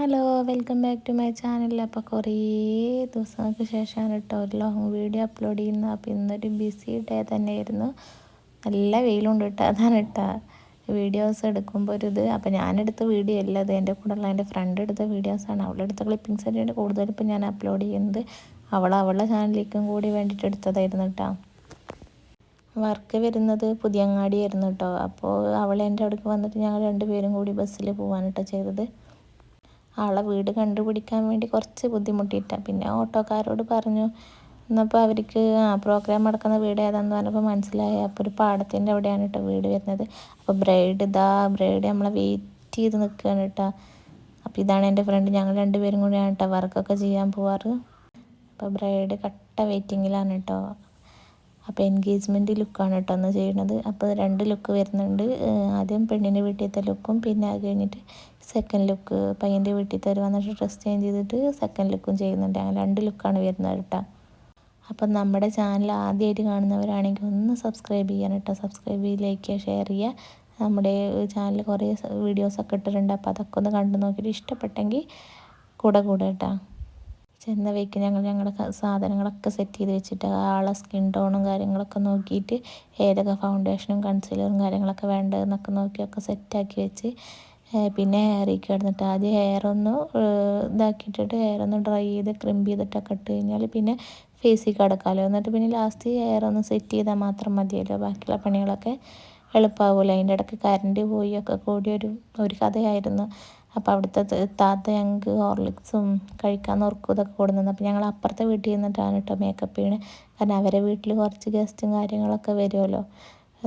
Hello welcome back to my channel. അപ്പോൾ കുറേ ദിവസങ്ങൾക്ക് ശേഷമാണ് കേട്ടോ ഒരു ലോങ് വീഡിയോ അപ്ലോഡ് ചെയ്യുന്നത്. അപ്പോൾ ഇന്നൊരു ബിസി ഡേ തന്നെയായിരുന്നു. നല്ല വെയിലുണ്ട് കേട്ടോ അതാണ് കേട്ടോ വീഡിയോസ് എടുക്കുമ്പോൾ ഒരു ഇത്. അപ്പോൾ ഞാനെടുത്ത വീഡിയോ അല്ല അത് എന്റെ കൂടെ ഉള്ള എന്റെ ഫ്രണ്ട് എടുത്ത വീഡിയോസാണ് അവളെടുത്ത ക്ലിപ്പിങ്സ് തന്നെയാണ് കൂടുതൽ ഇപ്പോൾ ഞാൻ അപ്ലോഡ് ചെയ്യുന്നത്. അവൾ അവളുടെ ചാനലിലേക്കും കൂടി വേണ്ടിയിട്ട് എടുത്തതായിരുന്നു കേട്ടോ വർക്ക് വരുന്നത് പുതിയങ്ങാടിയായിരുന്നു കേട്ടോ അപ്പോൾ അവൾ എന്റെ അടുക്ക് വന്നിട്ട് ഞങ്ങൾ രണ്ടുപേരും കൂടി ബസ്സിൽ പോകാനിട്ടോ ചെയ്തത്. ആളെ വീട് കണ്ടുപിടിക്കാൻ വേണ്ടി കുറച്ച് ബുദ്ധിമുട്ടിയിട്ടാണ് പിന്നെ ഓട്ടോക്കാരോട് പറഞ്ഞു എന്നപ്പോൾ അവർക്ക് ആ പ്രോഗ്രാം നടക്കുന്ന വീട് ഏതാണെന്ന് പറഞ്ഞപ്പോൾ മനസ്സിലായി. അപ്പോൾ ഒരു പാടത്തിന്റെ അവിടെയാണ് കേട്ടോ വീട് വരുന്നത്. അപ്പോൾ ബ്രൈഡ് ഇതാ ബ്രൈഡ് നമ്മളെ വെയിറ്റ് ചെയ്ത് നിൽക്കുകയാണ് കേട്ടോ അപ്പോൾ ഇതാണ് എന്റെ ഫ്രണ്ട് ഞങ്ങൾ രണ്ടുപേരും കൂടിയാണ് കേട്ടോ വർക്കൊക്കെ ചെയ്യാൻ പോവാറ്. അപ്പോൾ ബ്രൈഡ് കട്ട വെയിറ്റിങ്ങിലാണ് കേട്ടോ അപ്പോൾ എൻഗേജ്മെന്റ് ലുക്കാണ് കേട്ടോ അന്ന് ചെയ്യുന്നത്. അപ്പോൾ രണ്ട് ലുക്ക് വരുന്നുണ്ട്. ആദ്യം പെണ്ണിന്റെ വീട്ടിലത്തെ ലുക്കും പിന്നെ അത് കഴിഞ്ഞിട്ട് സെക്കൻഡ് ലുക്ക് പയ്യന്റെ വീട്ടിൽ തരും എന്നിട്ട് ഡ്രസ്സ് ചേഞ്ച് ചെയ്തിട്ട് സെക്കൻഡ് ലുക്കും ചെയ്യുന്നുണ്ട്. അങ്ങനെ രണ്ട് ലുക്കാണ് വരുന്നത് കേട്ടോ. അപ്പം നമ്മുടെ ചാനൽ ആദ്യമായിട്ട് കാണുന്നവരാണെങ്കിൽ ഒന്ന് സബ്സ്ക്രൈബ് ചെയ്യാൻ കേട്ടോ. സബ്സ്ക്രൈബ് ചെയ്ത് ലൈക്ക് ചെയ്യുക ഷെയർ ചെയ്യുക. നമ്മുടെ ചാനൽ കുറേ വീഡിയോസൊക്കെ ഇട്ടിട്ടുണ്ട്. അപ്പോൾ അതൊക്കെ ഒന്ന് കണ്ടു നോക്കിയിട്ട് ഇഷ്ടപ്പെട്ടെങ്കിൽ കൂടെ കൂടെ കേട്ടോ. ചെന്ന വയ്ക്ക്. ഞങ്ങൾ ഞങ്ങളുടെ സാധനങ്ങളൊക്കെ സെറ്റ് ചെയ്ത് വെച്ചിട്ട് ആളെ സ്കിൻ ടോണും കാര്യങ്ങളൊക്കെ നോക്കിയിട്ട് ഏതൊക്കെ ഫൗണ്ടേഷനും കൺസീലറും കാര്യങ്ങളൊക്കെ വേണ്ടതെന്നൊക്കെ നോക്കിയൊക്കെ സെറ്റാക്കി വെച്ച് പിന്നെ ഹെയറിൽ കിടന്നിട്ട് ആദ്യം ഹെയർ ഒന്ന് ഇതാക്കിയിട്ടിട്ട് ഹെയർ ഒന്ന് ഡ്രൈ ചെയ്ത് ക്രിമ്പ് ചെയ്തിട്ടൊക്കെ ഇട്ട് കഴിഞ്ഞാൽ പിന്നെ ഫേസിൽ കിടക്കാമല്ലോ എന്നിട്ട് പിന്നെ ലാസ്റ്റ് ഹെയർ ഒന്ന് സെറ്റ് ചെയ്താൽ മാത്രം മതിയല്ലോ. ബാക്കിയുള്ള പണികളൊക്കെ എളുപ്പമാവുമല്ലോ അതിന്റെ ഇടയ്ക്ക് കറണ്ട് പോയി ഒക്കെ കൂടി ഒരു ഒരു കഥയായിരുന്നു. അപ്പോൾ അവിടുത്തെ താത്ത ഞങ്ങൾക്ക് ഹോർലിക്സും കഴിക്കാൻ നോർക്കും ഇതൊക്കെ കൊടുക്കുന്നത് അപ്പോൾ ഞങ്ങൾ അപ്പുറത്തെ വീട്ടിൽ നിന്നിട്ടാണ് കേട്ടോ മേക്കപ്പ് ചെയ്യണത് കാരണം അവരെ വീട്ടിൽ കുറച്ച് ഗസ്റ്റും കാര്യങ്ങളൊക്കെ വരുമല്ലോ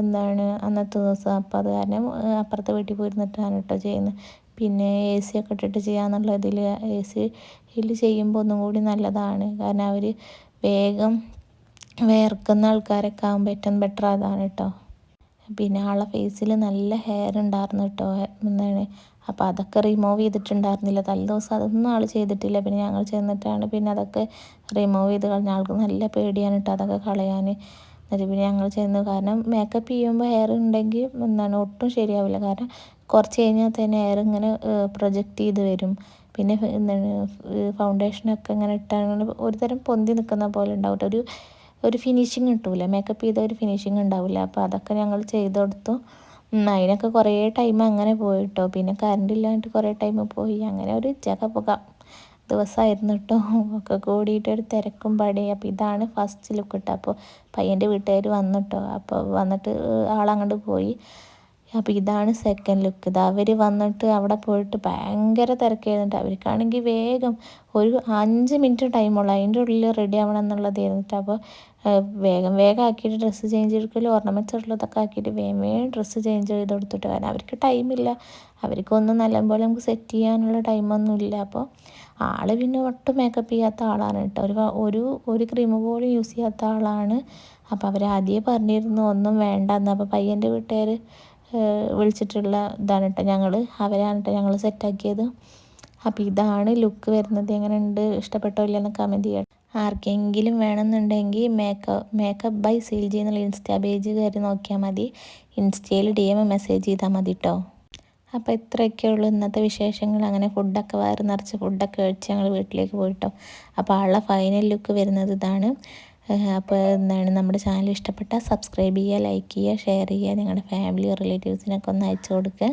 എന്താണ് അന്നത്തെ ദിവസം. അപ്പം അത് കാരണം അപ്പുറത്തെ വീട്ടിൽ പോയിരുന്നിട്ടാണ് കേട്ടോ ചെയ്യുന്നത്. പിന്നെ എ സി ഒക്കെ ഇട്ടിട്ട് ചെയ്യാന്നുള്ള ഇതിൽ എ സിയിൽ ചെയ്യുമ്പോൾ ഒന്നും കൂടി നല്ലതാണ്. കാരണം അവർ വേഗം വേർക്കുന്ന ആൾക്കാരൊക്കെ ആകുമ്പോൾ ഏറ്റവും ബെറ്റർ അതാണ് കേട്ടോ. പിന്നെ ആളെ ഫേസിൽ നല്ല ഹെയർ ഉണ്ടായിരുന്നു കേട്ടോ എന്താണ് അപ്പോൾ അതൊക്കെ റിമൂവ് ചെയ്തിട്ടുണ്ടായിരുന്നില്ല. തലേ ദിവസം അതൊന്നും ആൾ ചെയ്തിട്ടില്ല. പിന്നെ ഞങ്ങൾ ചെന്നിട്ടാണ് പിന്നെ അതൊക്കെ റിമൂവ് ചെയ്ത് കളഞ്ഞ ആൾക്ക് നല്ല പേടിയാണ് കേട്ടോ അതൊക്കെ കളയാൻ എന്നിട്ട് പിന്നെ ഞങ്ങൾ ചെന്നു. കാരണം മേക്കപ്പ് ചെയ്യുമ്പോൾ ഹെയർ ഉണ്ടെങ്കിൽ എന്താണ് ഒട്ടും ശരിയാവില്ല. കാരണം കുറച്ച് കഴിഞ്ഞാൽ തന്നെ ഹെയർ ഇങ്ങനെ പ്രൊജക്റ്റ് ചെയ്ത് വരും. പിന്നെ എന്താണ് ഫൗണ്ടേഷനൊക്കെ ഇങ്ങനെ ഇട്ടാണെങ്കിൽ ഒരു തരം പൊന്തി നിൽക്കുന്ന പോലെ ഉണ്ടാവും ഒരു ഒരു ഫിനിഷിങ് കിട്ടൂല. മേക്കപ്പ് ചെയ്ത ഒരു ഫിനിഷിങ് ഉണ്ടാവില്ല അപ്പോൾ അതൊക്കെ ഞങ്ങൾ ചെയ്ത് കൊടുത്തു. അതിനൊക്കെ കുറേ ടൈം അങ്ങനെ പോയിട്ടോ. പിന്നെ കറണ്ട് ഇല്ലാണ്ട് കുറേ ടൈം പോയി. അങ്ങനെ ഒരു ജഗ പുക ദിവസമായിരുന്നു കേട്ടോ ഒക്കെ കൂടിയിട്ട് ഒരു തിരക്കും പടി അപ്പോൾ ഇതാണ് ഫസ്റ്റ് ലുക്ക് കേട്ടോ അപ്പോൾ പയ്യന്റെ വീട്ടുകാർ വന്നു കേട്ടോ അപ്പോൾ വന്നിട്ട് ആളങ്ങോട്ട് പോയി. അപ്പോൾ ഇതാണ് സെക്കൻഡ് ലുക്ക് ഇത് അവർ വന്നിട്ട് അവിടെ പോയിട്ട് ഭയങ്കര തിരക്കായിരുന്നിട്ട് അവർക്കാണെങ്കിൽ വേഗം ഒരു അഞ്ച് മിനിറ്റ് ടൈമുള്ളൂ അതിന്റെ ഉള്ളിൽ റെഡി ആവണം എന്നുള്ളതായിരുന്നിട്ട് അപ്പോൾ വേഗം വേഗം ആക്കിയിട്ട് ഡ്രസ്സ് ചേഞ്ച് ചെയ്തെടുക്കലും ഓർണമെന്റ്സ് ഉള്ളതൊക്കെ ആക്കിയിട്ട് വേഗം വേഗം ഡ്രസ്സ് ചേഞ്ച് ചെയ്ത് കൊടുത്തിട്ട് കാരണം അവർക്ക് ടൈമില്ല അവർക്കൊന്നും നല്ലപോലെ നമുക്ക് സെറ്റ് ചെയ്യാനുള്ള ടൈമൊന്നുമില്ല അപ്പോൾ ആൾ പിന്നെ ഒട്ടും മേക്കപ്പ് ചെയ്യാത്ത ആളാണ് കേട്ടോ. ഒരു ഒരു ഒരു ക്രീം പോലും യൂസ് ചെയ്യാത്ത ആളാണ്. അപ്പോൾ അവർ ആദ്യമേ പറഞ്ഞിരുന്നു ഒന്നും വേണ്ടെന്ന്. അപ്പോൾ പയ്യന്റെ വീട്ടുകാർ വിളിച്ചിട്ടുള്ള ഇതാണ് കേട്ടോ ഞങ്ങൾ അവരാണ് കേട്ടോ ഞങ്ങൾ സെറ്റാക്കിയത് അപ്പോൾ ഇതാണ് ലുക്ക് വരുന്നത്. എങ്ങനെയുണ്ട്? ഇഷ്ടപ്പെട്ടോ ഇല്ലെന്ന് കമന്റ് ചെയ്യണം ആർക്കെങ്കിലും വേണമെന്നുണ്ടെങ്കിൽ മേക്കപ്പ് മേക്കപ്പ് ബൈ സീൽ എന്നുള്ള ഇൻസ്റ്റാ പേജ് കയറി നോക്കിയാൽ മതി. ഇൻസ്റ്റയിൽ ഡി എം മെസ്സേജ് ചെയ്താൽ മതി കേട്ടോ അപ്പോൾ ഇത്രയൊക്കെ ഉള്ളൂ ഇന്നത്തെ വിശേഷങ്ങൾ. അങ്ങനെ ഫുഡൊക്കെ വയറ് നിറച്ച് ഫുഡൊക്കെ കഴിച്ച് ഞങ്ങൾ വീട്ടിലേക്ക് പോയിട്ടോ അപ്പോൾ ആളുടെ ഫൈനൽ ലുക്ക് വരുന്നത് ഇതാണ്. അപ്പോൾ എന്താണ് നമ്മുടെ ചാനൽ ഇഷ്ടപ്പെട്ടാൽ സബ്സ്ക്രൈബ് ചെയ്യുക ലൈക്ക് ചെയ്യുക ഷെയർ ചെയ്യുക നിങ്ങളുടെ ഫാമിലി റിലേറ്റീവ്സിനൊക്കെ ഒന്ന് അയച്ചു കൊടുക്കുക.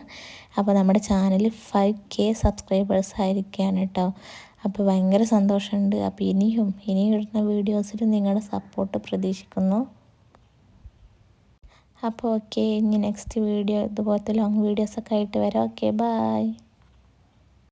അപ്പോൾ നമ്മുടെ ചാനൽ ഫൈവ് കെ സബ്സ്ക്രൈബേഴ്സ് ആയിരിക്കുകയാണ് കേട്ടോ. അപ്പോൾ ഭയങ്കര സന്തോഷമുണ്ട്. അപ്പോൾ ഇനിയും ഇനിയും ഇടുന്ന വീഡിയോസിൽ നിങ്ങളുടെ സപ്പോർട്ട് പ്രതീക്ഷിക്കുന്നു. അപ്പോൾ ഓക്കെ ഇനി നെക്സ്റ്റ് വീഡിയോ ഇതുപോലത്തെ ലോങ് വീഡിയോസൊക്കെ ആയിട്ട് വരാം. Okay bye